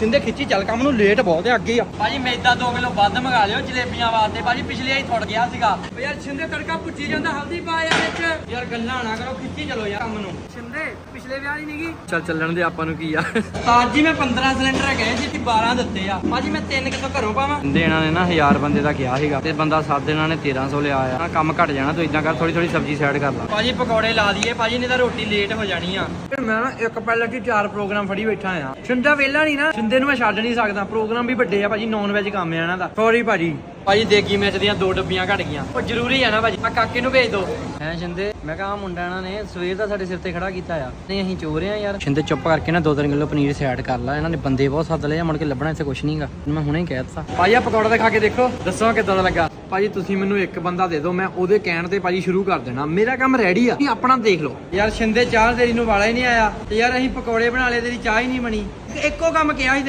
ਸ਼ਿੰਦੇ ਖਿੱਚੀ ਚੱਲ ਕੰਮ ਨੂੰ ਲੇਟ ਬਹੁਤ ਹੈ ਅੱਗੇ ਆ। ਭਾਜੀ ਮੈਦਾ 2 ਕਿਲੋ ਵੱਧ ਮੰਗਾ ਲਿਓ ਜਲੇਬੀਆਂ ਵਾਸਤੇ। ਭਾਜੀ ਪਿਛਲੇ ਆਈ ਥੁੜ ਗਿਆ ਸੀਗਾ। ਓ ਯਾਰ ਸ਼ਿੰਦੇ ਤੜਕਾ ਪੁੱਜੀ ਜਾਂਦਾ ਹਲਦੀ ਪਾ ਯਾਰ ਵਿੱਚ। ਯਾਰ ਗੱਲਾਂ ਨਾ ਕਰੋ ਖਿੱਚੀ ਚਲੋ ਯਾਰ ਕੰਮ ਨੂੰ। ਸ਼ਿੰਦੇ ਪਿਛਲੇ ਵਿਆਹ ਦੀ ਨਹੀਂਗੀ ਚੱਲ ਚੱਲਣ ਦੇ ਆਪਾਂ ਨੂੰ ਕੀ ਆ? ਤਾਜ ਜੀ ਮੈਂ 15 ਸਿਲੰਡਰ ਗਏ ਸੀ ਤੇ 12 ਦਿੱਤੇ ਆ। ਭਾਜੀ ਮੈਂ 3 ਕਿਤੋਂ ਘਰੋਂ ਪਾਵਾਂ? ਦੇਣਾ ਨੇ ਨਾ 1000 ਬੰਦੇ ਦਾ ਕਿਹਾ ਸੀਗਾ ਤੇ ਬੰਦਾ 7 ਦਿਨਾਂ ਨੇ 1300 ਲਿਆ ਆ। ਕੰਮ ਘਟ ਜਾਣਾ ਤੂੰ ਇਦਾਂ ਕਰ ਥੋੜੀ ਥੋੜੀ ਸਬਜ਼ੀ ਸਾਈਡ ਕਰ ਲਾ। ਭਾਜੀ ਪਕੌੜੇ ਲਾ ਦਈਏ। ਭਾਜੀ ਨਹੀਂ ਤਾਂ ਰੋਟੀ ਲੇਟ ਹੋ ਜਾਣੀ ਆ। ਮੈਂ ਨਾ ਇੱਕ ਪਹਿਲਾਂ ਕੀ ਚਾਰ ਪ੍ਰੋਗਰਾਮ ਫੜੀ ਬੈਠਾ ਆ। ਸ਼ਿੰਦਾ ਵੇਲਾ ਨਹੀਂ ਨਾ। ਸ਼ਿੰਦੇ ਨੂੰ ਮੈਂ ਛੱਡ ਨਹੀਂ ਸਕਦਾ ਪ੍ਰੋਗਰਾਮ ਵੀ ਵੱਡੇ ਆ ਭਾਜੀ ਨੌਨ ਵੈਜ ਕੰਮ ਆ ਇਹਨਾਂ ਦਾ। ਸੌਰੀ ਭਾਜੀ। ਭਾਜੀ ਦੇਗੀ ਮੈਚ ਦੀਆਂ ਦੋ ਡੱਬੀਆਂ ਘਟ ਗਈਆਂ। ਉਹ ਜ਼ਰੂਰੀ ਆ ਨਾ ਭਾਜੀ। ਆ ਕਾਕੇ ਨੂੰ ਭੇਜ ਦੋ। ਹੈ ਸ਼ਿੰਦੇ ਮੈਂ ਕਹਾ ਮੁੰਡਾ ਇਹਨਾਂ ਨੇ ਸਵੇਰ ਦਾ ਸਾਡੇ ਸਿਰ ਤੇ ਖੜਾ ਕੀਤਾ ਆ। ਨਹੀਂ ਅਸੀਂ ਚੋਰ ਆ ਯਾਰ। ਸ਼ਿੰਦੇ ਚੁੱਪ ਕਰਕੇ ਨਾ 2-3 ਕਿਲੋ ਪਨੀਰ ਸਾਈਡ ਕਰ ਲਾ। ਇਹਨਾਂ ਨੇ ਬੰਦੇ ਬਹੁਤ ਸੱਦ ਲਏ ਆ ਮੁੜ ਕੇ ਲੱਭਣਾ ਇੱਥੇ ਕੁਛ ਨਹੀਂਗਾ ਮੈਂ ਹੁਣੇ ਹੀ ਕਹਿ ਦਿੱਤਾ। ਭਾਜੀ ਆ ਪਕੌੜਾ ਤੇ ਖਾ ਕੇ ਦੇਖੋ। ਦੱਸੋ ਕਿਦਾਂ ਦਾ ਲੱਗਾ। ਭਾਜੀ ਤੁਸੀਂ ਮੈਨੂੰ ਇੱਕ ਬੰਦਾ ਦੇ ਦਿਓ ਮੈਂ ਉਹਦੇ ਕਹਿਣ ਤੇ ਭਾਜੀ ਸ਼ੁਰੂ ਕਰ ਦੇਣਾ। ਮੇਰਾ ਕੰਮ ਰੈਡੀ ਆ। ਤੁਸੀਂ ਆਪਣਾ ਦੇਖ ਲਓ। ਯਾਰ ਸ਼ਿੰਦੇ ਚਾਹ ਤੇਰੀ ਨੂੰ ਵਾਲਾ ਹੀ ਨਹੀਂ ਆਇਆ। ਤੇ ਯਾਰ ਅਸੀਂ ਪਕੌੜੇ ਬਣਾ ਲਏ ਤੇਰੀ ਚਾਹ ਹੀ ਨਹੀਂ ਬਣੀ। ਇੱਕੋ ਕੰਮ ਕਿਹਾ ਸੀ